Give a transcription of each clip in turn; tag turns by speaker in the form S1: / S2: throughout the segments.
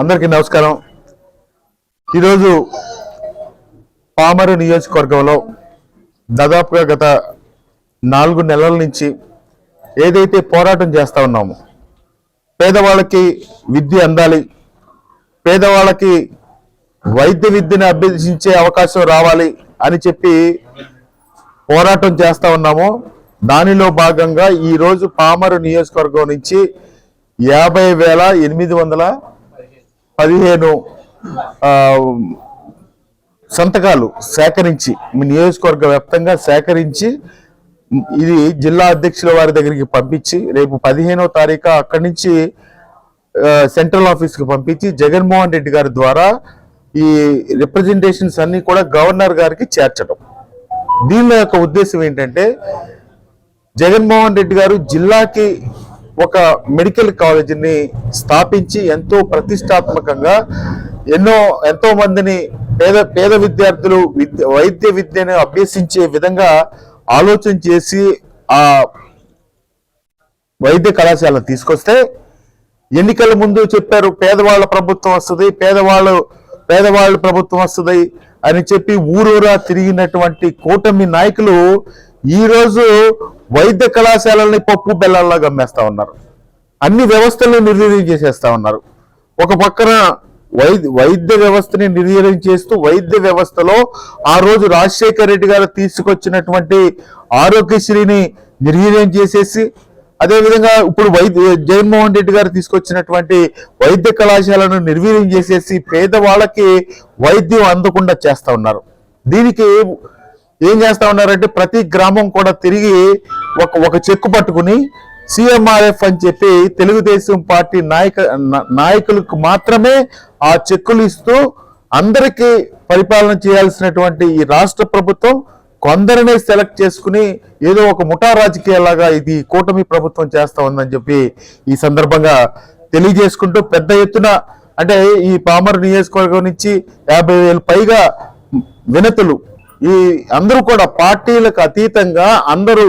S1: అందరికీ నమస్కారం. ఈరోజు పామరు నియోజకవర్గంలో దాదాపుగా గత నాలుగు నెలల నుంచి ఏదైతే పోరాటం చేస్తా ఉన్నామో పేదవాళ్ళకి విద్య అందాలి. పేదవాళ్ళకి వైద్య విద్యను అభ్యసించే అవకాశం రావాలి అని చెప్పి పోరాటం చేస్తా ఉన్నాము. దానిలో భాగంగా ఈరోజు పామరు నియోజకవర్గం నుంచి యాభై వేల ఎనిమిది వందల పదిహేను సంతకాలు సేకరించి మీ నియోజకవర్గ వ్యాప్తంగా సేకరించి ఇది జిల్లా అధ్యక్షుల వారి దగ్గరికి పంపించి రేపు పదిహేనో తారీఖు అక్కడి నుంచి సెంట్రల్ ఆఫీస్కి పంపించి జగన్మోహన్ రెడ్డి గారి ద్వారా ఈ రిప్రజెంటేషన్స్ అన్ని కూడా గవర్నర్ గారికి చేర్చడం. దీనిలో యొక్క ఉద్దేశం ఏంటంటే జగన్మోహన్ రెడ్డి గారు జిల్లాకి ఒక మెడికల్ కాలేజీని స్థాపించి ఎంతో ప్రతిష్టాత్మకంగా ఎన్నో ఎంతో మందిని పేద పేద విద్యార్థులు విద్య వైద్య విద్యను అభ్యసించే విధంగా ఆలోచన చేసి ఆ వైద్య కళాశాలను తీసుకొస్తే ఎన్నికల ముందు చెప్పారు పేదవాళ్ళ ప్రభుత్వం వస్తుంది పేదవాళ్ళు పేదవాళ్ళ ప్రభుత్వం వస్తుంది అని చెప్పి ఊరూరా తిరిగినటువంటి కూటమి నాయకులు ఈరోజు వైద్య కళాశాలని పప్పు బెల్లాల్లా గమ్మేస్తా ఉన్నారు. అన్ని వ్యవస్థలను నిర్వీర్యం చేసేస్తా ఉన్నారు. ఒక పక్కన వైద్య వైద్య వ్యవస్థని నిర్వీర్యం చేస్తూ వైద్య వ్యవస్థలో ఆ రోజు రాజశేఖర్ రెడ్డి గారు తీసుకొచ్చినటువంటి ఆరోగ్యశ్రీని నిర్వీర్యం చేసేసి అదేవిధంగా ఇప్పుడు వైద్య జగన్మోహన్ రెడ్డి గారు తీసుకొచ్చినటువంటి వైద్య కళాశాలను నిర్వీర్యం చేసేసి పేదవాళ్ళకి వైద్యం అందకుండా చేస్తూ ఉన్నారు. దీనికి ఏం చేస్తూ ఉన్నారంటే ప్రతి గ్రామం కూడా తిరిగి ఒక ఒక చెక్కు పట్టుకుని సిఎంఆర్ఎఫ్ అని చెప్పి తెలుగుదేశం పార్టీ నాయక నాయకులకు మాత్రమే ఆ చెక్కులు ఇస్తూ అందరికీ పరిపాలన చేయాల్సినటువంటి ఈ రాష్ట్ర ప్రభుత్వం కొందరినే సెలెక్ట్ చేసుకుని ఏదో ఒక ముఠా రాజకీయాలాగా ఇది కూటమి ప్రభుత్వం చేస్తా ఉందని చెప్పి ఈ సందర్భంగా తెలియజేసుకుంటూ పెద్ద ఎత్తున అంటే ఈ పామర్ నియోజకవర్గం నుంచి యాభై వేలు పైగా వినతులు ఈ అందరూ కూడా పార్టీలకు అతీతంగా అందరూ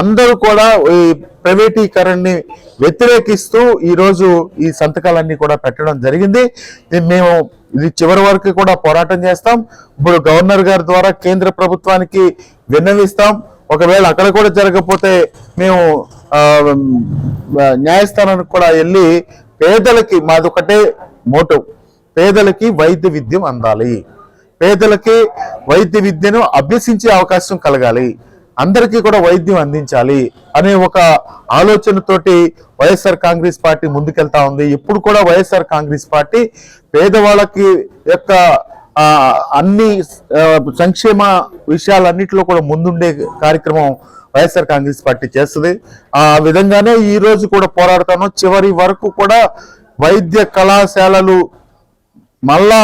S1: అందరూ కూడా ఈ ప్రైవేటీకరణని వ్యతిరేకిస్తూ ఈరోజు ఈ సంతకాలన్నీ కూడా పెట్టడం జరిగింది. ఇది మేము ఇది చివరి వరకు కూడా పోరాటం చేస్తాం. ఇప్పుడు గవర్నర్ గారి ద్వారా కేంద్ర ప్రభుత్వానికి విన్నవిస్తాం. ఒకవేళ అక్కడ కూడా జరగకపోతే మేము న్యాయస్థానానికి కూడా వెళ్ళి పేదలకి మాదొకటే మోటో. పేదలకి వైద్య విద్యం అందాలి. పేదలకి వైద్య విద్యను అభ్యసించే అవకాశం కలగాలి. అందరికీ కూడా వైద్యం అందించాలి అనే ఒక ఆలోచనతోటి వైఎస్ఆర్ కాంగ్రెస్ పార్టీ ముందుకెళ్తా ఉంది. ఇప్పుడు కూడా వైఎస్ఆర్ కాంగ్రెస్ పార్టీ పేదవాళ్ళకి యొక్క అన్ని సంక్షేమ విషయాలన్నింటిలో కూడా ముందుండే కార్యక్రమం వైఎస్ఆర్ కాంగ్రెస్ పార్టీ చేస్తుంది. ఆ విధంగానే ఈ రోజు కూడా పోరాడతాను. చివరి వరకు కూడా వైద్య కళాశాలలు మళ్ళా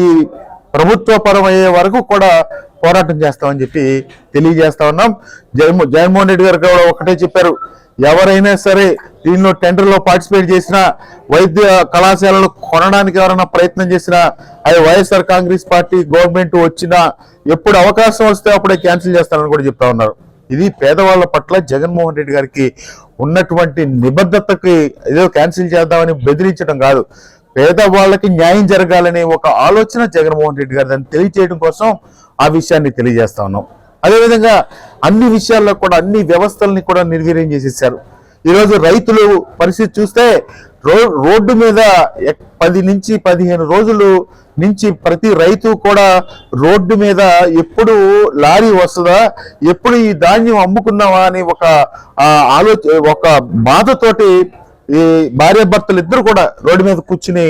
S1: ఈ ప్రభుత్వ పరం అయ్యే వరకు కూడా పోరాటం చేస్తామని చెప్పి తెలియజేస్తా ఉన్నాం. జగన్మో జగన్మోహన్ రెడ్డి గారు కూడా ఒకటే చెప్పారు. ఎవరైనా సరే దీనిలో టెండర్లో పార్టిసిపేట్ చేసిన వైద్య కళాశాలలు కొనడానికి ఎవరైనా ప్రయత్నం చేసినా అది వైఎస్ఆర్ కాంగ్రెస్ పార్టీ గవర్నమెంట్ వచ్చినా ఎప్పుడు అవకాశం వస్తే అప్పుడే క్యాన్సిల్ చేస్తారని కూడా చెప్తా ఉన్నారు. ఇది పేదవాళ్ళ పట్ల జగన్మోహన్ రెడ్డి గారికి ఉన్నటువంటి నిబద్ధతకి ఏదో క్యాన్సిల్ చేద్దామని బెదిరించడం కాదు. పేదవాళ్ళకి న్యాయం జరగాలనే ఒక ఆలోచన జగన్మోహన్ రెడ్డి గారి దాన్ని తెలియజేయడం కోసం ఆ విషయాన్ని తెలియజేస్తా ఉన్నాం. అదేవిధంగా అన్ని విషయాల్లో కూడా అన్ని వ్యవస్థల్ని కూడా నిర్వీర్యం చేసేసారు ఈరోజు రైతులు పరిస్థితి చూస్తే రో రోడ్డు మీద ఎక్- పది నుంచి పదిహేను రోజులు నుంచి ప్రతి రైతు కూడా రోడ్డు మీద ఎప్పుడు లారీ వస్తుందా ఎప్పుడు ఈ ధాన్యం అమ్ముకుందామా అని ఒక ఆలోచ ఒక బాధతోటి ఈ భార్య భర్తలు ఇద్దరు కూడా రోడ్డు మీద కూర్చుని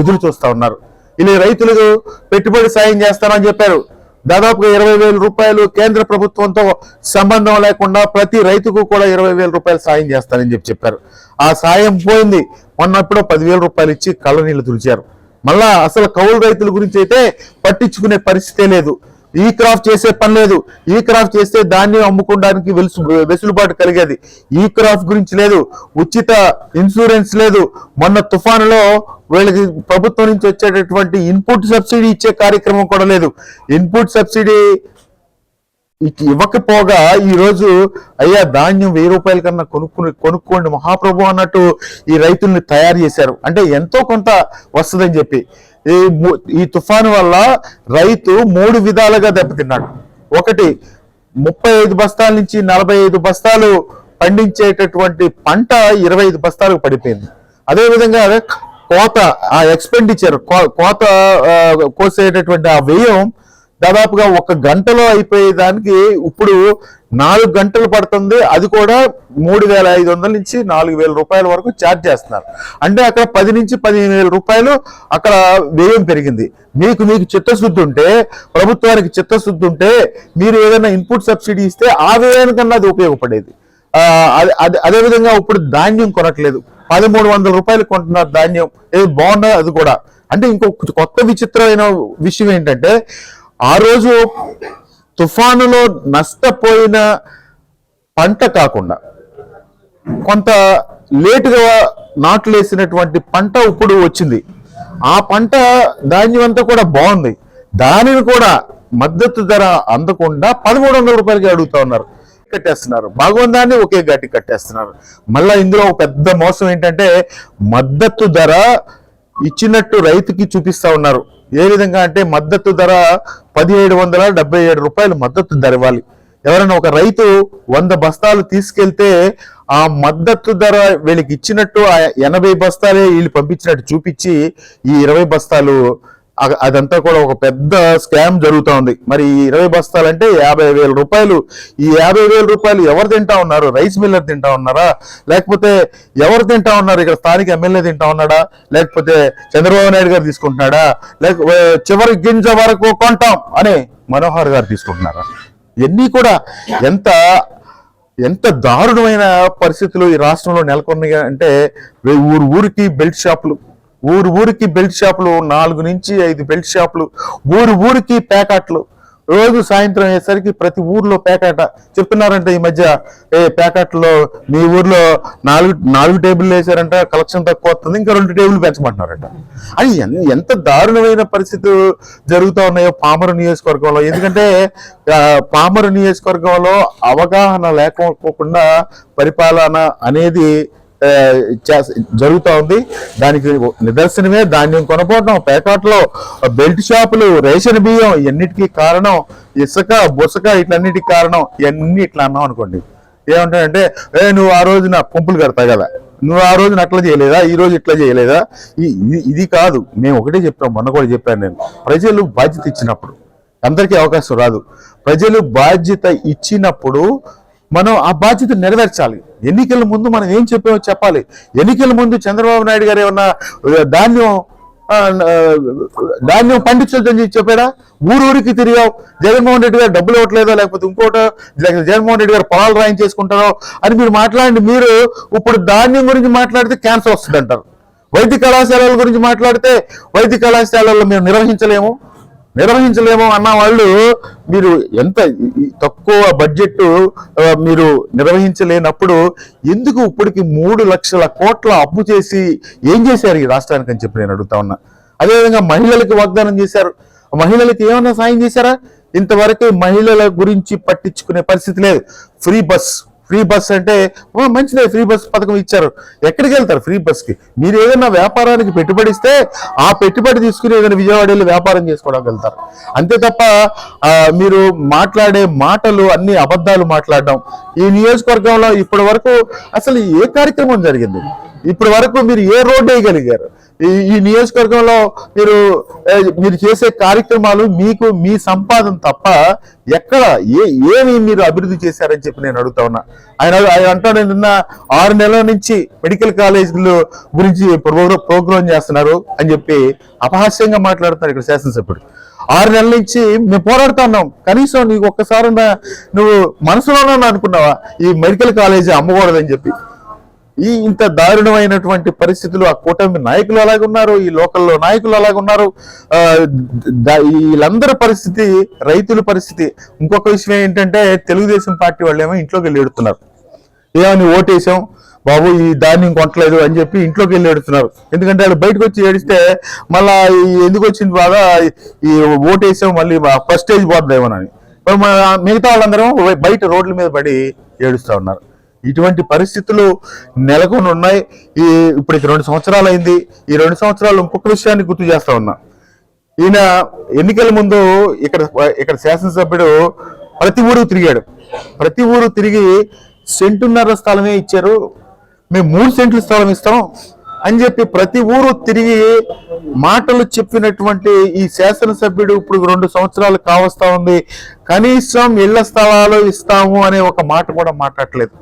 S1: ఎదురు చూస్తా ఉన్నారు. ఇలా రైతులకు పెట్టుబడి సాయం చేస్తామని చెప్పారు. దాదాపుగా ఇరవై వేల రూపాయలు కేంద్ర ప్రభుత్వంతో సంబంధం లేకుండా ప్రతి రైతుకు కూడా ఇరవై వేల రూపాయలు సాయం చేస్తానని చెప్పి చెప్పారు. ఆ సాయం పోయింది. మొన్నప్పుడు పదివేల రూపాయలు ఇచ్చి కళ్ళ నీళ్ళు తుడిచారు. మళ్ళా అసలు కౌలు రైతుల గురించి అయితే పట్టించుకునే పరిస్థితే లేదు. ఈ క్రాఫ్ట్ చేసే పని లేదు. ఈ క్రాఫ్ట్ చేస్తే ధాన్యం అమ్ముకోవడానికి వెలుసు వెసులుబాటు కలిగేది. ఈ క్రాఫ్ట్ గురించి లేదు. ఉచిత ఇన్సూరెన్స్ లేదు. మొన్న తుఫానులో వీళ్ళకి ప్రభుత్వం నుంచి వచ్చేటటువంటి ఇన్పుట్ సబ్సిడీ ఇచ్చే కార్యక్రమం కూడా లేదు. ఇన్పుట్ సబ్సిడీ ఇవ్వకపోగా ఈ రోజు అయ్యా ధాన్యం వెయ్యి రూపాయల కన్నా కొనుక్కుని కొనుక్కోండి మహాప్రభు అన్నట్టు ఈ రైతుల్ని తయారు చేశారు. అంటే ఎంతో కొంత వస్తుందని చెప్పి. ఈ ము- ఈ తుఫాను వల్ల రైతు మూడు విధాలుగా దెబ్బతిన్నాడు. ఒకటి ముప్పై ఐదు బస్తాల నుంచి నలభై ఐదు బస్తాలు పండించేటటువంటి పంట ఇరవై ఐదు బస్తాలకు పడిపోయింది. అదేవిధంగా కోత ఆ ఎక్స్పెండిచర్ కోత కోసేటటువంటి ఆ వ్యయం దాదాపుగా ఒక గంటలో అయిపోయేదానికి ఇప్పుడు నాలుగు గంటలు పడుతుంది. అది కూడా మూడు వేల ఐదు వందల నుంచి నాలుగు వేల రూపాయల వరకు ఛార్జ్ చేస్తున్నారు. అంటే అక్కడ పది నుంచి పదిహేను వేల రూపాయలు అక్కడ వ్యయం పెరిగింది. మీకు మీకు చిత్తశుద్ధి ఉంటే ప్రభుత్వానికి చిత్తశుద్ధి ఉంటే మీరు ఏదైనా ఇన్పుట్ సబ్సిడీ ఇస్తే ఆ వ్యయానికన్నా అది ఉపయోగపడేది. అదే- అదే- విధంగా ఇప్పుడు ధాన్యం కొనట్లేదు. పదమూడు వందల రూపాయలు కొంటున్నారు ధాన్యం. ఏది బాగుందా? అది కూడా. అంటే ఇంకొక కొత్త విచిత్రమైన విషయం ఏంటంటే ఆ రోజు తుఫానులో నష్టపోయిన పంట కాకుండా కొంత లేటుగా నాట్లు వేసినటువంటి పంట ఇప్పుడు వచ్చింది. ఆ పంట ధాన్యం అంతా కూడా బాగుంది. దానిని కూడా మద్దతు ధర అందకుండా పదమూడు వందల రూపాయలకి అడుగుతా ఉన్నారు. కట్టేస్తున్నారు. బాగుందాన్ని ఒకే గట్టి కట్టేస్తున్నారు. మళ్ళా ఇందులో ఒక పెద్ద మోసం ఏంటంటే మద్దతు ధర ఇచ్చినట్టు రైతుకి చూపిస్తా ఉన్నారు. ఏ విధంగా అంటే మద్దతు ధర పదిహేడు వందల డెబ్బై ఏడు రూపాయలు మద్దతు ధర ఇవ్వాలి. ఎవరైనా ఒక రైతు వంద బస్తాలు తీసుకెళ్తే ఆ మద్దతు ధర వీళ్ళకి ఇచ్చినట్టు ఆ ఎనభై బస్తాలే వీళ్ళు పంపించినట్టు చూపించి ఈ ఇరవై బస్తాలు అదంతా కూడా ఒక పెద్ద స్కామ్ జరుగుతూ ఉంది. మరి ఇరవై బస్తాలంటే యాభై వేల రూపాయలు. ఈ యాభై వేల రూపాయలు ఎవరు తింటా ఉన్నారు? రైస్ మిల్లర్ తింటా ఉన్నారా? లేకపోతే ఎవరు తింటా ఉన్నారు? ఇక్కడ స్థానిక ఎమ్మెల్యే తింటా ఉన్నాడా? లేకపోతే చంద్రబాబు నాయుడు గారు తీసుకుంటున్నాడా? లేక చివరి గింజ వరకు కొంటాం అని మనోహర్ గారు తీసుకుంటున్నారా? ఇవన్నీ కూడా ఎంత ఎంత దారుణమైన పరిస్థితులు ఈ రాష్ట్రంలో నెలకొన్నాయి అంటే ఊరు ఊరికి బెల్ట్ షాపులు ఊరు ఊరికి బెల్ట్ షాపులు నాలుగు నుంచి ఐదు బెల్ట్ షాపులు ఊరు ఊరికి ప్యాకెట్లు. రోజు సాయంత్రం అయ్యేసరికి ప్రతి ఊర్లో ప్యాకెట్. చెప్తున్నారంట ఈ మధ్య ఏ ప్యాకెట్లో మీ ఊర్లో నాలుగు నాలుగు టేబుల్ వేసారంట కలెక్షన్ తక్కువ వస్తుంది ఇంకా రెండు టేబుల్ పెంచమంటున్నారంట. అది ఎంత దారుణమైన పరిస్థితులు జరుగుతూ ఉన్నాయో పామరు నియోజకవర్గంలో. ఎందుకంటే పామరు నియోజకవర్గంలో అవగాహన లేకపోకుండా పరిపాలన అనేది జరుగుతూ ఉంది దానికి నిదర్శనమే ధాన్యం కొనపోవడం పేకాట్లో బెల్ట్ షాపులు రేషన్ బియ్యం ఇవన్నిటికీ కారణం? ఇసుక బుసక ఇట్లన్నిటికి కారణం? ఇవన్నీ ఇట్లా అన్నాం అనుకోండి. ఏమంటాడంటే ఏ నువ్వు ఆ రోజున పంపులు కడతా కదా. నువ్వు ఆ రోజున అట్లా చేయలేదా? ఈ రోజు ఇట్లా చేయలేదా? ఇది- ఇది కాదు. మేము ఒకటే చెప్తాం మొన్న కూడా చెప్పాను నేను. ప్రజలు బాధ్యత ఇచ్చినప్పుడు అందరికీ అవకాశం రాదు. ప్రజలు బాధ్యత ఇచ్చినప్పుడు మనం ఆ బాధ్యత నెరవేర్చాలి. ఎన్నికల ముందు మనం ఏం చెప్పామో చెప్పాలి. ఎన్నికల ముందు చంద్రబాబు నాయుడు గారు ఏమన్నా ధాన్యం ధాన్యం పండించొద్దని చెప్పాడా? ఊరు ఊరికి తిరిగావు. జగన్మోహన్ రెడ్డి గారు డబ్బులు ఇవ్వట్లేదో? లేకపోతే ఇంకోటో జగన్మోహన్ రెడ్డి గారు పొలాలు రాయించేసుకుంటారో? అని మీరు మాట్లాడండి. మీరు ఇప్పుడు ధాన్యం గురించి మాట్లాడితే క్యాన్సర్ వస్తుంది అంటారు వైద్య కళాశాలల గురించి మాట్లాడితే వైద్య కళాశాలల్లో మేము నిర్వహించలేము. నిర్వహించలేము అన్న వాళ్ళు మీరు ఎంత తక్కువ బడ్జెట్ మీరు నిర్వహించలేనప్పుడు ఎందుకు ఇప్పటికి మూడు లక్షల కోట్ల అప్పు చేసి ఏం చేశారు ఈ రాష్ట్రానికి అని చెప్పి నేను అడుగుతా ఉన్నా. అదేవిధంగా మహిళలకు వాగ్దానం చేశారు. మహిళలకు ఏమైనా సాయం చేశారా? ఇంతవరకు మహిళల గురించి పట్టించుకునే పరిస్థితి లేదు. ఫ్రీ బస్ ఫ్రీ బస్ అంటే మంచిదే ఫ్రీ బస్ పథకం ఇచ్చారు. ఎక్కడికి వెళ్తారు ఫ్రీ బస్కి మీరు ఏదైనా వ్యాపారానికి పెట్టుబడి ఇస్తే ఆ పెట్టుబడి తీసుకుని ఏదైనా విజయవాడ వెళ్ళి వ్యాపారం చేసుకోవడానికి వెళ్తారు. అంతే తప్ప మీరు మాట్లాడే మాటలు అన్ని అబద్ధాలు మాట్లాడడం ఈ నియోజకవర్గంలో ఇప్పటి వరకు అసలు ఏ కార్యక్రమం జరిగింది? ఇప్పటి వరకు మీరు ఏ రోడ్డు వేయగలిగారు? ఈ ఈ నియోజకవర్గంలో మీరు మీరు చేసే కార్యక్రమాలు మీకు మీ సంపాదన తప్ప ఎక్కడ ఏ ఏమి మీరు అభివృద్ధి చేశారని చెప్పి నేను అడుగుతా ఉన్నా. ఆయన ఆయన అంటాడు నిన్న ఆరు నెలల నుంచి మెడికల్ కాలేజీలు గురించి ప్రోగ్రామ్ చేస్తున్నారు అని చెప్పి అపహాస్యంగా మాట్లాడుతున్నారు ఇక్కడ శాసనసభ్యుడు. ఆరు నెలల నుంచి మేము పోరాడుతా ఉన్నాం. కనీసం నీకు ఒక్కసారి నువ్వు మనసులోనే అనుకున్నావా? ఈ మెడికల్ కాలేజీ అమ్మకూడదని చెప్పి. ఈ ఇంత దారుణమైనటువంటి పరిస్థితులు ఆ కూటమి నాయకులు అలాగున్నారు ఈ లోకల్లో నాయకులు అలాగున్నారు వీళ్ళందరి పరిస్థితి రైతుల పరిస్థితి. ఇంకొక విషయం ఏంటంటే తెలుగుదేశం పార్టీ వాళ్ళు ఏమో ఇంట్లోకి వెళ్ళి ఎడుతున్నారు ఏమని ఓటేసాం. బాబు ఈ ధాన్యం కొట్టలేదు అని చెప్పి ఇంట్లోకి వెళ్ళి ఏడుస్తున్నారు ఎందుకంటే వాళ్ళు బయటకు వచ్చి ఏడిస్తే మళ్ళా ఎందుకు వచ్చింది బాగా? ఈ ఓటేసాం మళ్ళీ ఫస్ట్ స్టేజ్ పోతుందేమోనని మిగతా వాళ్ళందరూ బయట రోడ్ల మీద పడి ఏడుస్తా ఉన్నారు. ఇటువంటి పరిస్థితులు నెలకొని ఉన్నాయి. ఈ ఇప్పుడు రెండు సంవత్సరాలు అయింది. ఈ రెండు సంవత్సరాలు ఇంకొక విషయాన్ని గుర్తు చేస్తా ఉన్నా. ఈయన ఎన్నికల ముందు ఇక్కడ ఇక్కడ శాసనసభ్యుడు ప్రతి ఊరు తిరిగాడు. ప్రతి ఊరు తిరిగి సెంటున్నర స్థలమే ఇచ్చారు. మేము మూడు సెంట్ల స్థలం ఇస్తాం అని చెప్పి ప్రతి ఊరు తిరిగి మాటలు చెప్పినటువంటి ఈ శాసనసభ్యుడు ఇప్పుడు రెండు సంవత్సరాలు కావస్తా ఉంది. కనీసం ఇళ్ళ స్థలాలు ఇస్తాము అనే ఒక మాట కూడా మాట్లాడలేదు.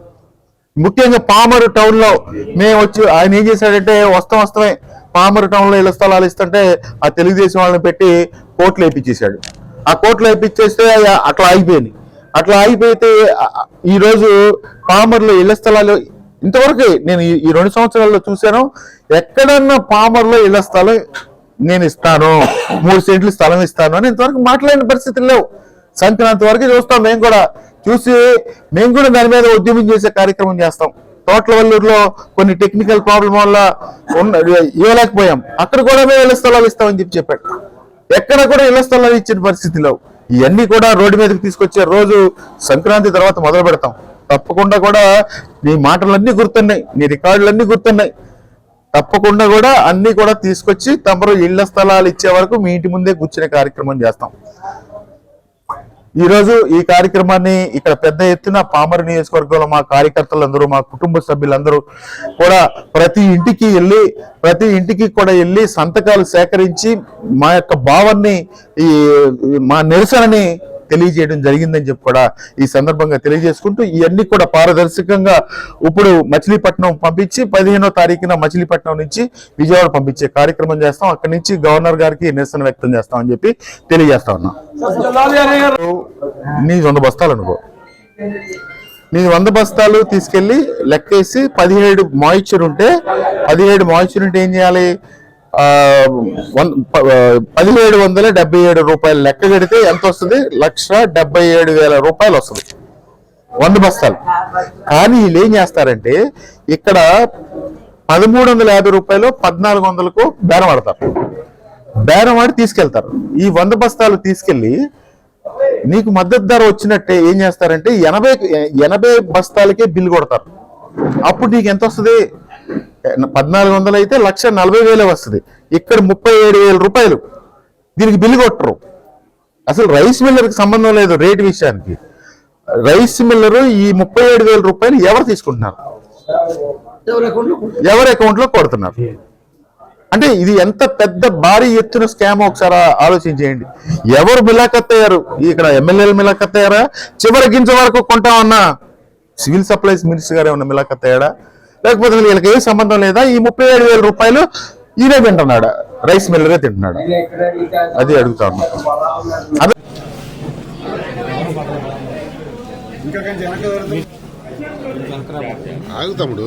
S1: ముఖ్యంగా పామరు టౌన్లో మేము వచ్చి ఆయన ఏం చేశాడంటే వస్తాం వస్తామే. పామరు టౌన్లో ఇళ్ళ స్థలాలు ఇస్తుంటే ఆ తెలుగుదేశం వాళ్ళని పెట్టి కోట్లు వేయించేశాడు ఆ కోట్లు వేయించేస్తే అట్లా ఆగిపోయింది. అట్లా ఆగిపోతే ఆ- ఆ- ఈ రోజు పామర్లో ఇళ్ళ స్థలాలు ఇంతవరకు నేను ఈ- ఈ రెండు సంవత్సరాల్లో చూశాను. ఎక్కడన్నా పామర్లో ఇళ్ళ స్థలం నేను ఇస్తాను మూడు సెంట్లు స్థలం ఇస్తాను అని ఇంతవరకు మాట్లాడిన పరిస్థితులు లేవు. సంక్రాంతి వరకు చూస్తాం మేము కూడా. చూసి మేము కూడా దాని మీద ఉద్యమం చేసే కార్యక్రమం చేస్తాం. తోటల వల్లూరులో కొన్ని టెక్నికల్ ప్రాబ్లం వల్ల ఉన్న ఇవ్వలేకపోయాం. అక్కడ కూడా మేము ఇళ్ళ స్థలాలు ఇస్తామని చెప్పి చెప్పాడు ఎక్కడ కూడా ఇళ్ళ స్థలాలు ఇచ్చిన పరిస్థితిలో ఇవన్నీ కూడా రోడ్డు మీదకి తీసుకొచ్చే రోజు సంక్రాంతి తర్వాత మొదలు పెడతాం. తప్పకుండా కూడా నీ మాటలన్నీ గుర్తున్నాయి నీ రికార్డులన్నీ గుర్తున్నాయి. తప్పకుండా కూడా అన్ని కూడా తీసుకొచ్చి తమరు ఇళ్ళ స్థలాలు ఇచ్చే వరకు మీ ఇంటి ముందే కూర్చునే కార్యక్రమం చేస్తాం. ఈరోజు ఈ కార్యక్రమాన్ని ఇక్కడ పెద్ద ఎత్తున పామర నియోజకవర్గంలో మా కార్యకర్తలందరూ మా కుటుంబ సభ్యులందరూ కూడా ప్రతి ఇంటికి వెళ్ళి ప్రతి ఇంటికి కూడా వెళ్ళి సంతకాలు సేకరించి మా యొక్క భావాన్ని ఈ మా నిరసనని తెలియజేయడం జరిగిందని చెప్పి కూడా ఈ సందర్భంగా తెలియజేసుకుంటూ ఇవన్నీ కూడా పారదర్శకంగా ఇప్పుడు మచిలీపట్నం పంపించి పదిహేనో తారీఖున మచిలీపట్నం నుంచి విజయవాడ పంపించే కార్యక్రమం చేస్తాం. అక్కడి నుంచి గవర్నర్ గారికి నిరసన వ్యక్తం చేస్తాం అని చెప్పి తెలియజేస్తా ఉన్నాం. నీ వంద బస్తాలు అనుకో. నీ వంద బస్తాలు తీసుకెళ్ళి లెక్కేసి పదిహేడు మాయిశ్చర్ ఉంటే పదిహేడు మాయిశ్చర్ ఉంటే ఏం చేయాలి? పదిహేడు వందల డెబ్బై ఏడు రూపాయలు లెక్క కడితే ఎంత వస్తుంది? లక్ష డెబ్బై ఏడు వేల రూపాయలు వస్తుంది. వంద బస్తాలు. కానీ వీళ్ళు ఏం చేస్తారంటే ఇక్కడ పదమూడు వందల యాభై రూపాయలు పద్నాలుగు వందలకు బేరం ఆడతారు. బేరం ఆడి తీసుకెళ్తారు. ఈ వంద బస్తాలు తీసుకెళ్ళి నీకు మద్దతు ధర వచ్చినట్టే ఏం చేస్తారంటే ఎనభై ఎనభై బస్తాలకే బిల్లు కొడతారు. అప్పుడు నీకు ఎంత వస్తుంది? పద్నాలుగు వందలు అయితే లక్ష నలభై వేలే వస్తుంది. ఇక్కడ ముప్పై ఏడు వేల రూపాయలు. దీనికి బిల్లు కొట్టరు. అసలు రైస్ మిల్లర్కి సంబంధం లేదు రేటు విషయానికి. రైస్ మిల్లర్ ఈ ముప్పై ఏడు వేల రూపాయలు ఎవరు తీసుకుంటున్నారు? ఎవరి అకౌంట్లో కొడుతున్నారు? అంటే ఇది ఎంత పెద్ద భారీ ఎత్తున స్కామ్ ఒకసారి ఆలోచించేయండి. ఎవరు మిలాఖత్ అయ్యారు? ఇక్కడ ఎమ్మెల్యేలు మిలాఖత్ అయ్యారా? చివరి గింజ వరకు కొంటామన్నా. సివిల్ సప్లైస్ మినిస్టర్ గారు ఏమన్నా మిలాఖత్ అయ్యాడా? లేకపోతే వీళ్ళకి ఏం సంబంధం లేదా? ఈ ముప్పై ఏడు వేల రూపాయలు ఈయనే తింటున్నాడు. రైస్ మిల్లరే తింటున్నాడు. అది అడుగుతా అదే
S2: ఆగు తమ్ముడు.